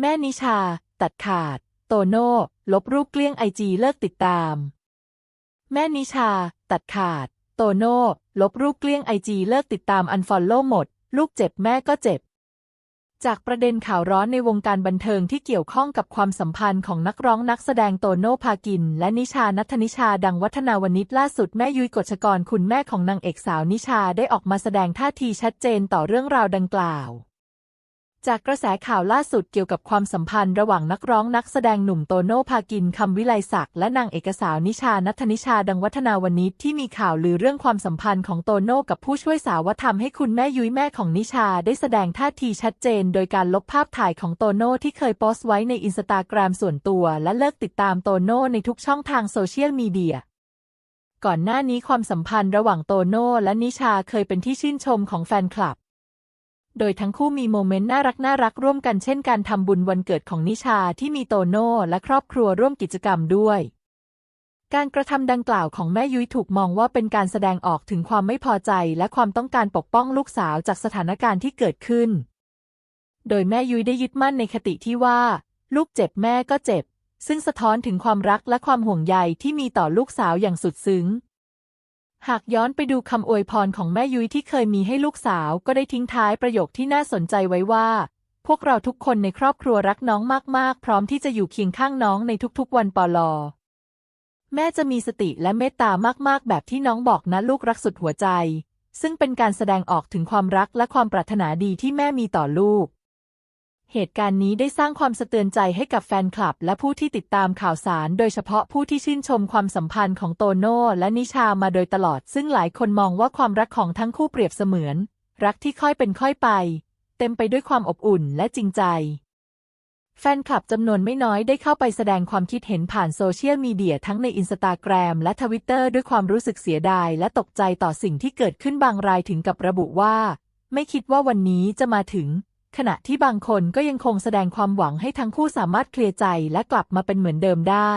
แม่นิชา ตัดขาด โตโน่ ลบรูปเกลี้ยงไอจีเลิกติดตาม แม่นิชา ตัดขาด โตโน่ ลบรูปเกลี้ยงไอจีเลิกติดตามอันฟอลโล่หมด ลูกเจ็บแม่ก็เจ็บ จากประเด็นข่าวร้อนในวงการบันเทิงที่เกี่ยวข้องกับความสัมพันธ์ของนักร้องนักแสดงโตโน่พากิน และนิชานัทนิชาดังวัฒนาวนิชล่าสุดแม่ยุ้ยกฎชกรคุณแม่ของนางเอกสาวนิชาได้ออกมาแสดงท่าทีชัดเจนต่อเรื่องราวดังกล่าว จากกระแสข่าวล่าสุดเกี่ยวกับความสัมพันธ์ระหว่างนักร้องนักแสดงหนุ่มโตโน่พากินคำวิไลศักดิ์และนางเอกสาวนิชานัทนิชาดังวัฒนาวนิชที่มีข่าวลือเรื่องความสัมพันธ์ของโตโน่กับผู้ช่วยสาวว่าทำให้คุณแม่ยุ้ยแม่ของนิชาได้แสดงท่าทีชัดเจน โดยการลบภาพถ่ายของโตโน่ที่เคยโพสต์ไว้ในอินสตาแกรมส่วนตัวและเลิกติดตามโตโน่ในทุกช่องทางโซเชียลมีเดียก่อนหน้านี้ความสัมพันธ์ระหว่างโตโน่และนิชาเคยเป็นที่ชื่นชมของแฟนคลับ โดยทั้งคู่มีโมเมนต์น่ารักน่ารักร่วมกันเช่นการทำบุญวันเกิดของนิชาที่มีโตโน่และครอบครัวร่วมกิจกรรมด้วย การกระทำดังกล่าวของแม่ยุ้ยถูกมองว่าเป็นการแสดงออกถึงความไม่พอใจและความต้องการปกป้องลูกสาวจากสถานการณ์ที่เกิดขึ้น โดยแม่ยุ้ยได้ยึดมั่นในคติที่ว่า ลูกเจ็บแม่ก็เจ็บ ซึ่งสะท้อนถึงความรักและความห่วงใยที่มีต่อลูกสาวอย่างสุดซึ้ง หากย้อนไปดูคำอวยพรของแม่ยุ้ยที่เคยมีให้ลูกสาวก็ได้ทิ้งท้ายประโยคที่น่าสนใจไว้ว่า พวกเราทุกคนในครอบครัวรักน้องมากๆ พร้อมที่จะอยู่เคียงข้างน้องในทุกๆวันปลอแม่จะมีสติและเมตตามากๆ แบบที่น้องบอกนะลูกรักสุดหัวใจ ซึ่งเป็นการแสดงออกถึงความรักและความปรารถนาดีที่แม่มีต่อลูก เหตุการณ์นี้ได้สร้างความสะเทือนใจให้กับแฟนคลับ และผู้ที่ติดตามข่าวสาร โดยเฉพาะผู้ที่ชื่นชมความสัมพันธ์ของโตโน่และนิชามาโดยตลอด ซึ่งหลายคนมองว่าความรักของทั้งคู่เปรียบเสมือน รักที่ค่อยเป็นค่อยไป เต็มไปด้วยความอบอุ่นและจริงใจ แฟนคลับจำนวนไม่น้อยได้เข้าไปแสดงความคิดเห็นผ่านโซเชียลมีเดียทั้งในอินสตาแกรมและทวิตเตอร์ด้วยความรู้สึกเสียดาย และตกใจต่อสิ่งที่เกิดขึ้นบางรายถึงกับระบุว่า ไม่คิดว่าวันนี้จะมาถึง ขณะที่บางคนก็ยังคงแสดงความหวังให้ทั้งคู่สามารถเคลียร์ใจและกลับมาเป็นเหมือนเดิมได้